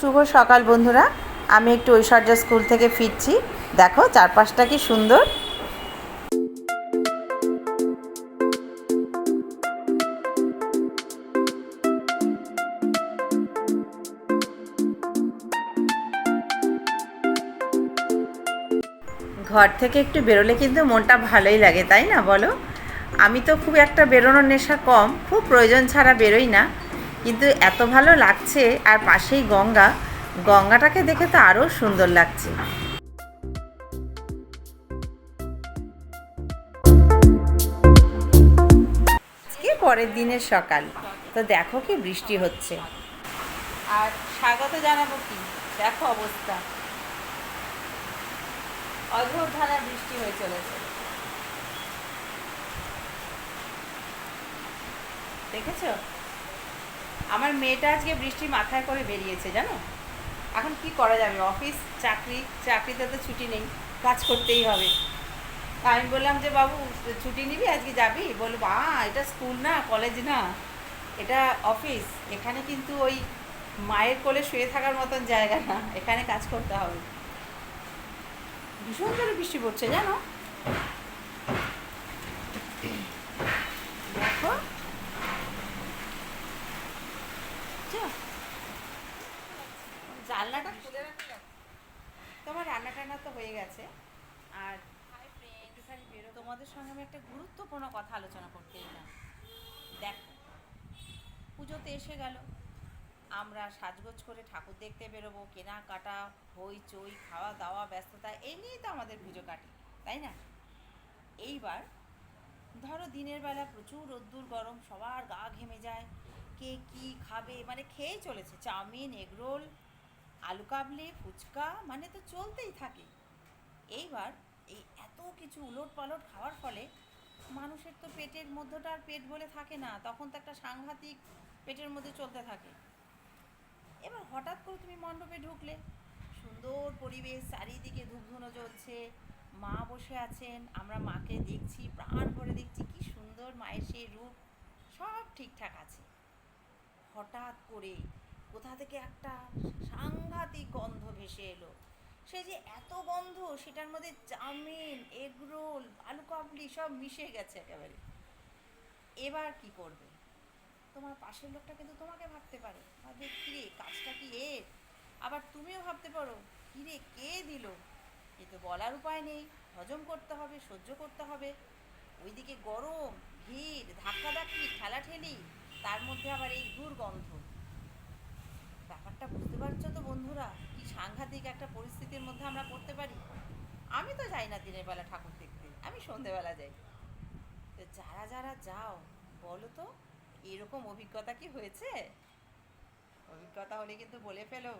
শুভ সকাল বন্ধুরা। আমি একটু ঐশ্বর্য স্কুল থেকে ফিরছি। দেখো, চারপাশটা কি সুন্দর। ঘর থেকে একটু বেরোলে কিন্তু মনটা ভালোই লাগে, তাই না বলো? আমি তো খুব একটা বেরোনোর নেশা কম, খুব প্রয়োজন ছাড়া বেরোই না। কিন্তু এত ভালো লাগছে, আর পাশেই গঙ্গা। গঙ্গাটাকে দেখে তো আরও সুন্দর লাগছে। পরের দিনের সকাল। তো দেখো কি বৃষ্টি হচ্ছে। আর স্বাগত জানাব কি? দেখো অবস্থা। অঝোর ধারা বৃষ্টি হয়ে চলেছে। দেখেছ? আমার মেয়েটা আজকে বৃষ্টি মাথায় করে বেরিয়েছে, জানো? এখন কি করা যাবে? অফিস, চাকরি, চাকরিতে তো ছুটি নেই, কাজ করতেই হবে। আমি বললাম যে, বাবু, ছুটি নিবি? আজকে যাবি? বলল বা এটা স্কুল না, কলেজ না। এটা অফিস। এখানে কিন্তু ওই মায়ের কোলে শুয়ে থাকার মতন জায়গা না। এখানে কাজ করতে হবে। ভীষণ জোরে বৃষ্টি পড়ছে, জানো দেখো যা। জানলাটা খুলে রাখলে তোমার রান্না টান্না তো হয়ে গেছে। আর একটুখানি বেরো তোমাদের সঙ্গে আমি একটা গুরুত্বপূর্ণ কথা আলোচনা করতে এলাম। দেখো পুজোতে এসে গেল। আমরা সাজগোজ করে ঠাকুর দেখতে বেরোবো কেনাকাটা হই চই খাওয়া দাওয়া ব্যস্ততা এই নিয়েই তো আমাদের পুজো কাটে তাই না? এইবার ধরো দিনের বেলা প্রচুর রোদ্দুর গরম সবার গা ঘেমে যায়। কে কি খাবে? মানে খেয়েই চলেছে। চাউমিন এগরোল আলু কাবলি, ফুচকা মানে তো চলতেই থাকে। এইবার এই এত কিছু উলট পালট খাওয়ার ফলে মানুষের তো পেটের মধ্যটা আর পেট বলে থাকে না, তখন তো একটা সাংঘাতিক পেটের মধ্যে চলতে থাকে। এবার হঠাৎ করে তুমি মণ্ডপে ঢুকলে, সুন্দর পরিবেশ, চারিদিকে ধূপধুনো জ্বলছে, মা বসে আছেন, আমরা মাকে দেখছি, প্রাণ ভরে দেখছি, কি সুন্দর মায়ের সেই রূপ, সব ঠিকঠাক আছে। হঠাৎ করে কোথা থেকে একটা সাংঘাতিক গন্ধ ভেসে এলো। সে যে এত গন্ধ, সেটার মধ্যে চাউমিন এগরোল আলু কাবলি সব মিশে গেছে একেবারে। এবার কি করবে? তোমার পাশের লোকটা কিন্তু তোমাকে ভাবতে পারে। ভাববে, কিরে, কাজটা কি এর? আবার তুমিও ভাবতে পারো, কিরে, কে দিল? কিন্তু বলার উপায় নেই। হজম করতে হবে, সহ্য করতে হবে। ওইদিকে গরম, ভিড়, ধাক্কাধাক্কি, ঠেলাঠেলি, তার মধ্যে আবার এই দুর্গন্ধ ব্যাপারটা বুঝতে পারছ তো বন্ধুরা? কি সাংঘাতিক একটা পরিস্থিতির মধ্যে আমরা পড়তে পারি? আমি তো যাই না দিনের বেলা ঠাকুর দেখতে। আমি সন্ধেবেলা যাই। তো যারা যারা যাও, বলো তো, এরকম অভিজ্ঞতা কি হয়েছে? অভিজ্ঞতা হলে কিন্তু বলে ফেলো।